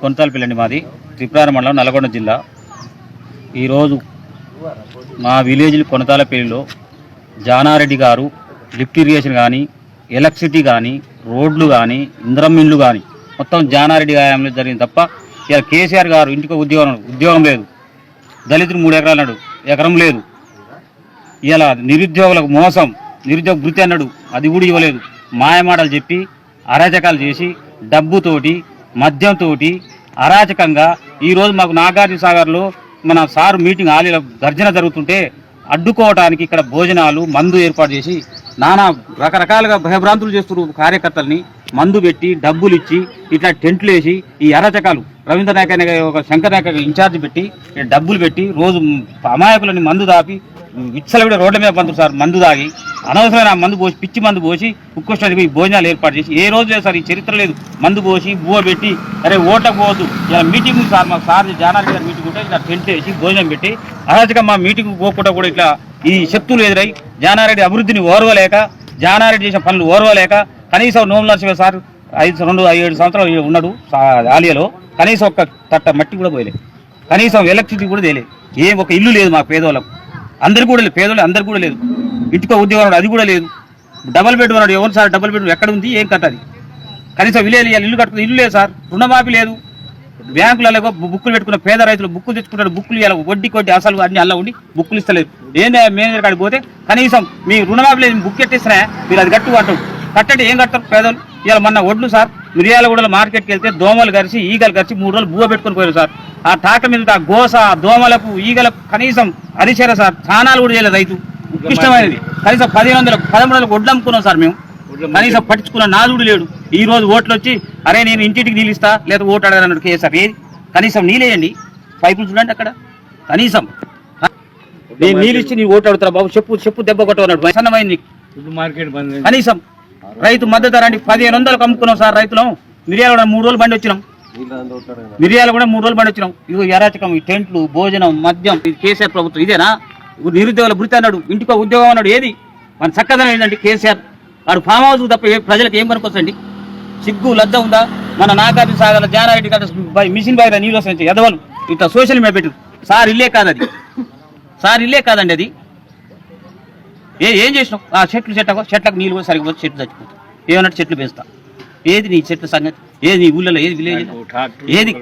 Village కొనతాలపల్లి మాది. త్రిపురార మండలం నల్గొండ జిల్లా. ఈరోజు మా విలేజ్ కొనతాలపల్లిలో జానారెడ్డి గారు లిఫ్ట్ ఇరిగేషన్ కానీ ఎలక్ట్రిసిటీ కానీ రోడ్లు కానీ ఇంద్రం ఇండ్లు కానీ మొత్తం జానారెడ్డి గాయంలో జరిగింది తప్ప ఇలా కేసీఆర్ గారు ఇంటికి ఉద్యోగం ఉద్యోగం లేదు. దళితులు మూడు ఎకరాలు అన్నాడు ఎకరం లేదు. ఇలా నిరుద్యోగులకు మోసం నిరుద్యోగ వృత్తి అన్నాడు. అది కూడా ఇవ్వలేదు. మాయమాటలు చెప్పి అరాచకాలు చేసి డబ్బుతోటి మద్యంతో అరాచకంగా ఈరోజు మాకు నాగార్జున సాగర్లో మన సారు మీటింగ్ ఆలీల గర్జన జరుగుతుంటే అడ్డుకోవడానికి ఇక్కడ భోజనాలు మందు ఏర్పాటు చేసి నానా రకరకాలుగా భయభ్రాంతులు చేస్తున్నారు కార్యకర్తల్ని. మందు పెట్టి డబ్బులు ఇచ్చి ఇట్లా టెంట్లు వేసి ఈ అరాచకాలు రవీంద్ర నాయక్ అనే ఒక శంకర్ నాయక్ ఇన్ఛార్జ్ పెట్టి డబ్బులు పెట్టి రోజు అమాయకులని మందు దాపి విచ్చలవిడ రోడ్ల మీద పంతులు సార్ మందు దాగి అనవసరమైన మందు పోసి పిచ్చి మందు పోసి ఉక్కోష్టానికి భోజనాలు ఏర్పాటు చేసి ఏ రోజు లేదు సార్ ఈ చరిత్ర లేదు. మందు పోసి బువ్వ పెట్టి అరే ఓటకు పోవద్దు ఇలా మీటింగ్ సార్ మా సార్ జానాలి గారు మీటింగ్ ఉంటే ఇలా టెంట్ వేసి భోజనం పెట్టి అరాచకం మా మీటింగ్ పోకుండా కూడా ఇట్లా ఈ శక్తులు ఎదురై జానారెడ్డి అభివృద్ధిని ఓర్వలేక జానారెడ్డి చేసిన పనులు ఓర్వలేక కనీసం నోముల నరసింహ సార్ ఐదు రెండు ఏడు సంవత్సరాలు ఉన్నాడు ఆలియాలో. కనీసం ఒక్క తట్ట మట్టి కూడా పోయలేదు కనీసం ఎలక్ట్రిసిటీ కూడా తేలే. ఏం ఒక ఇల్లు లేదు మా పేదవాళ్ళకు అందరు కూడా లేదు పేదోళ్ళు అందరు కూడా లేదు. ఇంటికో ఉద్యోగం అది కూడా లేదు. డబల్ బెడ్ ఉన్నాడు ఎవరు సార్? డబల్ బెడ్ ఎక్కడ ఉంది? ఏం కట్టాలి కనీసం విలేజ్ ఇల్లు కట్టుకుని ఇల్లు లేదు సార్. రుణమాఫీ లేదు. బ్యాంకులలో బుక్కులు పెట్టుకున్న పేద రైతులు బుక్కులు తెచ్చుకుంటారు బుక్కులు ఇవ్వాలి వడ్డీ కొట్టి అసలు అన్ని అల్ల ఉండి బుక్కులు ఇస్తలేదు ఏం మేనేజర్ కాడికి పోతే కనీసం మీ రుణమాఫీ లేదు బుక్ ఎట్టిస్తున్నా మీరు అది కట్టు అంటారు కట్టండి ఏం కడతారు పేదలు? ఇవాళ మొన్న ఒడ్లు సార్ మిరియాలగూడలో మార్కెట్కి వెళ్తే దోమలు కరిచి ఈగలు కరిచి మూడు రోజులు బువ్వ పెట్టుకొని పోయారు సార్. ఆ టాక మీద ఆ గోస ఆ దోమలకు ఈగలకు కనీసం అరిచారా సార్. స్నానాలు కూడా చేయలేదు రైతు. ఇష్టమైనది. కనీసం పదిహేను వందలకు పదమూడు వందలకు వడ్లు అమ్ముకున్నాం సార్ మేము. కనీసం పట్టించుకున్న నాదుడు లేడు. ఈ రోజు ఓట్లు వచ్చి అరే నేను ఇంటింటికి నీళ్ళు ఇస్తా లేదా ఓటు అడగనన్నాడు కేసీఆర్. ఏది? కనీసం నీళ్ళేయండి పైపులు చూడండి అక్కడ. కనీసం. నేను నీళ్ళు ఇచ్చి నీ ఓటు అడుగుతారా బాబు చెప్పు చెప్పు దెబ్బ కొట్టవన్నాడు అయింది. కనీసం. రైతు మద్దతు ధర పదిహేను వందలకు అమ్ముకున్నాం సార్ రైతులం. మిరియాలు కూడా మూడు రోజులు బండి వచ్చినాం. మిరియాలు కూడా మూడు రోజులు బండి వచ్చినాం. ఇదిగో ఎరాచకం ఈ టెంట్లు భోజనం మద్యం. ఇది కేసీఆర్ ప్రభుత్వం ఇదేనా? నిరుద్యోగుల వృత్తి అన్నాడు ఇంటికో ఉద్యోగం అన్నాడు ఏది? మన చక్కదనం ఏంటంటే కేసీఆర్ వాడు ఫామ్ హౌస్ తప్ప ప్రజలకు ఏం పనికొచ్చండి సిగ్గు లద్ద ఉందా? మన నాగార్జున సాగర్ జానారెడ్డి గారు బై మిషన్ బయట నీళ్ళు వస్తాయి ఎదవలు. ఇట్లా సోషల్ మీడియా పెట్టు సార్ ఇల్లే కాదు అది సార్ ఇల్లే కాదండి అది. ఏ ఏం చేసినావు? ఆ చెట్లు చెట్లకు చెట్లకు నీళ్ళు కూడా సరిగ్గా చెట్లు చచ్చిపోతాయి. ఏమన్నట్టు చెట్లు పెంచుతా. ఏది నీ చెట్ల సంగతి? ఏది నీ ఊళ్ళో ఏది విలేజ్ ఏది.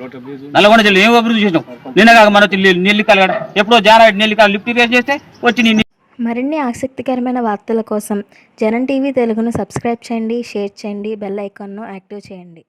నల్గొండ జిల్లా ఏం అభివృద్ధి చేసినావు? నిన్న కాక మన నెల్లికాలు కాడ ఎప్పుడో జానారెడ్డి నెల్లికాలు లిఫ్ట్ రేస్ చేస్తే వచ్చి నీ మరిన్ని ఆసక్తికరమైన వార్తల కోసం జనం టీవీ తెలుగును సబ్స్క్రైబ్ చేయండి షేర్ చేయండి బెల్ ఐకాన్ను యాక్టివ్ చేయండి.